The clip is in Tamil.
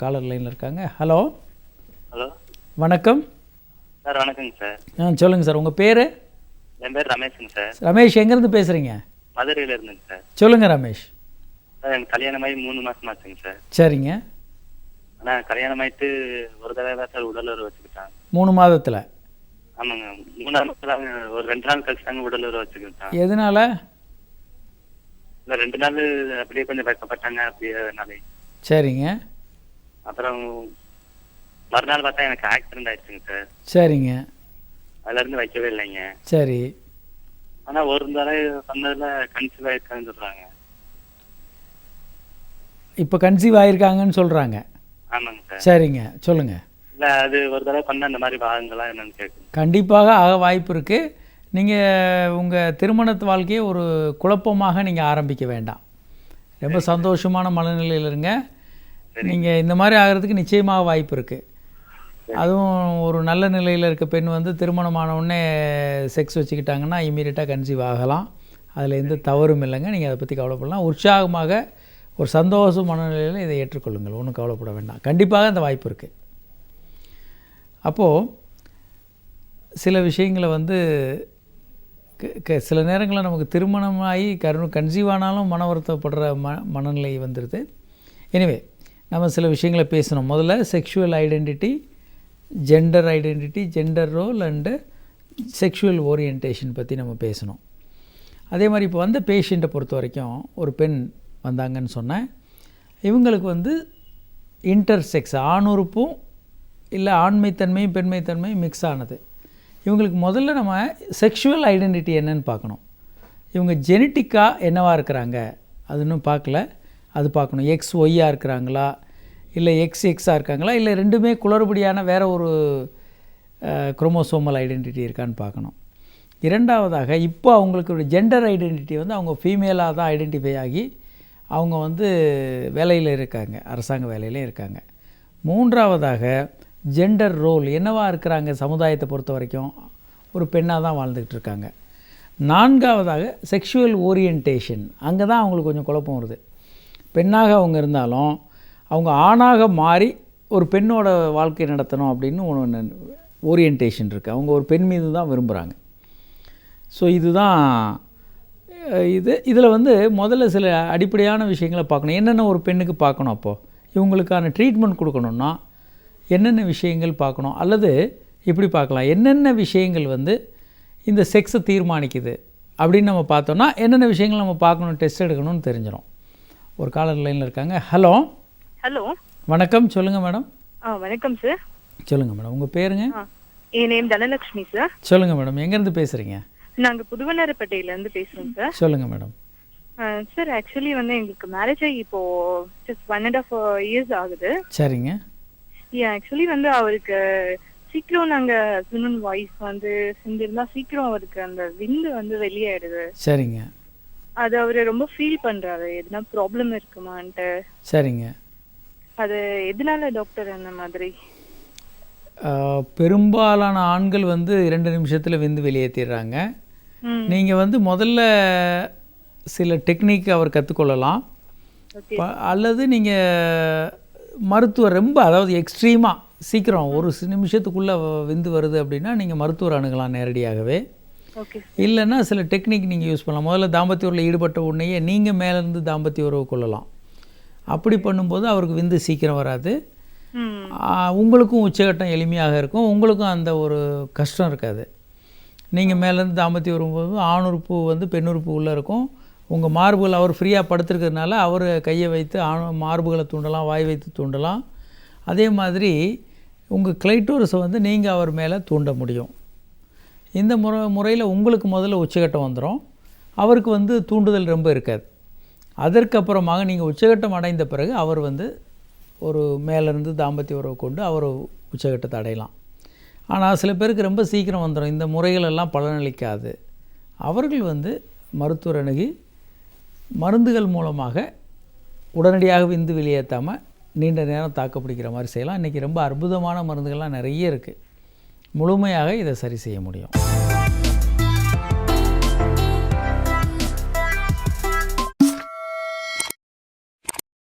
காலர் லைனில் இருக்காங்க. ஹலோ? ஹலோ? வணக்கம். சார் வணக்கங்க சார். ஆ சொல்லுங்கள் சார். உங்கள் பேர்? என் பேர் ரமேஷுங்க சார். ரமேஷ் எங்கேருந்து பேசுகிறீங்க மதுரையில் இருந்துங்க சார். சொல்லுங்கள் ரமேஷ். சார் எனக்கு கல்யாணமாகி மூணு மாசம் ஆச்சுங்க சார். சரிங்க. ஆனால் கல்யாணமாயிட்டு ஒரு தடவை தான் சார் உடல் உறவு வச்சுக்கிட்டான் மூணு மாதத்தில். ஆமாங்க. மூணாவது ஒரு ரெண்டு நாள் கழிச்சு தாங்க உடல் உறவு வச்சுக்கிட்டான் எதனால்? இல்லை ரெண்டு நாள் அப்படியே கொஞ்சம் வைக்கப்பட்டாங்க அப்படியே அதனாலே சரிங்க. அப்புறம் மறுநாள் பார்த்தா எனக்கு ஆக்சிடென்ட் ஆயிடுச்சுங்க சார் சரிங்க. அதுல இருந்து வைக்கவே இல்லைங்க. சரி. ஆனா ஒரு தடவை சொன்னதுல கன்சீவ் ஆயிருக்கான்னு சொல்றாங்க. இப்போ கன்சீவ் ஆயிருக்காங்கன்னு சொல்கிறாங்க ஆமாங்க சார் சரிங்க. சொல்லுங்கள் இல்ல அது ஒரு தடவை பண்ண அந்த மாதிரி பாகங்களா என்னன்னு கேட்குங்க கண்டிப்பாக ஆக வாய்ப்பு இருக்குது நீங்கள் உங்கள் திருமணத்து வாழ்க்கையை ஒரு குழப்பமாக நீங்கள் ஆரம்பிக்க வேண்டாம். ரொம்ப சந்தோஷமான மனநிலையில் இருங்க. நீங்கள் இந்த மாதிரி ஆகிறதுக்கு நிச்சயமாக வாய்ப்பு இருக்குது அதுவும் ஒரு நல்ல நிலையில் இருக்க பெண் வந்து திருமணமான உடனே செக்ஸ் வச்சுக்கிட்டாங்கன்னா இமீடியட்டாக கன்சீவ் ஆகலாம். அதில் எந்த தவறும் இல்லைங்க. நீங்கள் அதை பற்றி கவலைப்படலாம். உற்சாகமாக ஒரு சந்தோஷ மனநிலையில் இதை ஏற்றுக்கொள்ளுங்கள். ஒன்றும் கவலைப்பட வேண்டாம். கண்டிப்பாக அந்த வாய்ப்பு இருக்குது அப்போது சில விஷயங்களை வந்து க- சில நேரங்களில் நமக்கு திருமணமாகி கரு கன்சீவ் ஆனாலும் மன வருத்தப்படுற ம மனநிலை வந்துடுது எனிவே நம்ம சில விஷயங்களை பேசணும். முதல்ல sexual identity gender identity gender role and sexual orientation பற்றி நம்ம பேசணும். அதே மாதிரி இப்போ வந்த பேஷண்ட்டை பொறுத்த வரைக்கும் ஒரு பெண் வந்தாங்கன்னு சொன்னேன். இவங்களுக்கு வந்து இன்டர்செக்ஸ் ஆணுறுப்பும் இல்லை ஆண்மைத்தன்மையும் பெண்மைத்தன்மையும் மிக்ஸ் ஆனது. இவங்களுக்கு முதல்ல நம்ம செக்ஷுவல் ஐடென்டிட்டி என்னன்னு பார்க்கணும். இவங்க ஜெனட்டிக்காக என்னவாக இருக்கிறாங்க? அது இன்னும் பார்க்கல. அது பார்க்கணும். எக்ஸ் ஒய்யாக இருக்கிறாங்களா? இல்லை எக்ஸ் எக்ஸாக இருக்காங்களா? இல்லை ரெண்டுமே குளறுபடியான வேற ஒரு குரோமோசோமல் ஐடென்டிட்டி இருக்கான்னு பார்க்கணும். இரண்டாவதாக இப்போ அவங்களுக்கு ஒரு ஜெண்டர் ஐடென்டிட்டி வந்து அவங்க ஃபீமேலாக தான் ஐடென்டிஃபை ஆகி அவங்க வந்து வேலையில் இருக்காங்க. அரசாங்க வேலையில் இருக்காங்க. மூன்றாவதாக ஜெண்டர் ரோல் என்னவாக இருக்கிறாங்க சமுதாயத்தை பொறுத்த வரைக்கும்? ஒரு பெண்ணாக தான் வாழ்ந்துக்கிட்டு இருக்காங்க. நான்காவதாக செக்ஷுவல் ஓரியன்டேஷன் அங்கே தான் அவங்களுக்கு கொஞ்சம் குழப்பம் வருது. பெண்ணாக அவங்க இருந்தாலும் அவங்க ஆணாக மாறி ஒரு பெண்ணோட வாழ்க்கை நடத்தணும் அப்படின்னு ஒன்று ஓரியன்டேஷன் இருக்குது அவங்க ஒரு பெண் மீது தான் விரும்புகிறாங்க ஸோ இதுதான் இது இதில் வந்து முதல்ல சில அடிப்படையான விஷயங்களை பார்க்கணும். என்னென்ன ஒரு பெண்ணுக்கு பார்க்கணும் அப்போது இவங்களுக்கான ட்ரீட்மெண்ட் கொடுக்கணுன்னா என்னென்ன விஷயங்கள் பார்க்கணும்? அல்லது இப்படி பார்க்கலாம்? என்னென்ன விஷயங்கள் வந்து இந்த செக்ஸை தீர்மானிக்குது அப்படின்னு நம்ம பார்த்தோன்னா என்னென்ன விஷயங்கள் நம்ம பார்க்கணும் டெஸ்ட் எடுக்கணும்னு தெரிஞ்சிடும் ஒரு காலர் லைனில் இருக்காங்க. ஹலோ ஹலோ வணக்கம். சொல்லுங்கள் மேடம் ஆ வணக்கம் சார் சொல்லுங்கள் மேடம் உங்கள் பேருங்க? என் நேம் தனலட்சுமி சார் சொல்லுங்கள் மேடம் எங்கேருந்து பேசுகிறீங்க நாங்கள் புதுவண்ணாரப்பேட்டையில இருந்து பேசுறோம் சார் சொல்லுங்கள் மேடம் சார் ஆக்சுவலி வந்து எங்களுக்கு மேரேஜ் ஆகி இப்போ just one and half years ஆகுது. சரிங்க. ஆக்சுவலி வந்து அவருக்கு சீக்கிரம் நாங்க ஹஸ்பண்ட் ஒய்ஃப் வந்து செஞ்சிருந்தா சீக்கிரம் அவருக்கு அந்த விந்து வந்து வெளியாயிடுது. சரிங்க. அது அவரு ரொம்ப ஃபீல் பண்றாரு. எதுனா ப்ராப்ளம் இருக்குமான்ட்டு. சரிங்க. அது எதனால டாக்டர் அந்த மாதிரி? பெரும்பாலான ஆண்கள் வந்து இரண்டு நிமிஷத்தில் விந்து வெளியேற்றிடுறாங்க நீங்கள் வந்து முதல்ல சில டெக்னிக் அவர் கற்றுக்கொள்ளலாம் அல்லது நீங்கள் மருத்துவர் ரொம்ப அதாவது எக்ஸ்ட்ரீமாக சீக்கிரம் ஒரு நிமிஷத்துக்குள்ளே விந்து வருது அப்படின்னா நீங்கள் மருத்துவர் அணுகலாம் நேரடியாகவே. இல்லைன்னா சில டெக்னிக் நீங்கள் யூஸ் பண்ணலாம். முதல்ல தாம்பத்திய உறவில் ஈடுபட்ட உடனேயே நீங்கள் மேலேருந்து தாம்பத்திய உறவு கொள்ளலாம். அப்படி பண்ணும்போது அவருக்கு விந்து சீக்கிரம் வராது. உங்களுக்கும் உச்சகட்டம் எளிமையாக இருக்கும். உங்களுக்கும் அந்த ஒரு கஷ்டம் இருக்காது. நீங்கள் மேலேருந்து தாம்பத்தியம் வரும்போது ஆணுறுப்பு வந்து பெண்ணுறுப்பு உள்ளே இருக்கும். உங்கள் மார்புகள் அவர் ஃப்ரீயாக படுத்துருக்கிறதுனால அவர் கையை வைத்து ஆணு மார்புகளை தூண்டலாம் வாய் வைத்து தூண்டலாம். அதே மாதிரி உங்கள் கிளைட்டோரஸை வந்து நீங்கள் அவர் மேலே தூண்ட முடியும். இந்த முறை முறையில் உங்களுக்கு முதல்ல உச்சகட்டம் வந்துடும் அவருக்கு வந்து தூண்டுதல் ரொம்ப இருக்காது. அதற்கப்புறமாக நீங்கள் உச்சகட்டம் அடைந்த பிறகு அவர் வந்து ஒரு மேலேருந்து தாம்பத்திய உறவு கொண்டு அவர் உச்சகட்டத்தை அடையலாம். ஆனால் சில பேருக்கு ரொம்ப சீக்கிரம் வந்துடும் இந்த முறைகளெல்லாம் பலனளிக்காது. அவர்கள் வந்து மருத்துவர் அணுகி மருந்துகள் மூலமாக உடனடியாக விந்து வெளியேற்றாமல் நீண்ட நேரம் தாக்குப்பிடிக்கிற மாதிரி செய்யலாம். இன்றைக்கி ரொம்ப அற்புதமான மருந்துகள்லாம் நிறைய இருக்குது முழுமையாக இதை சரி செய்ய முடியும்.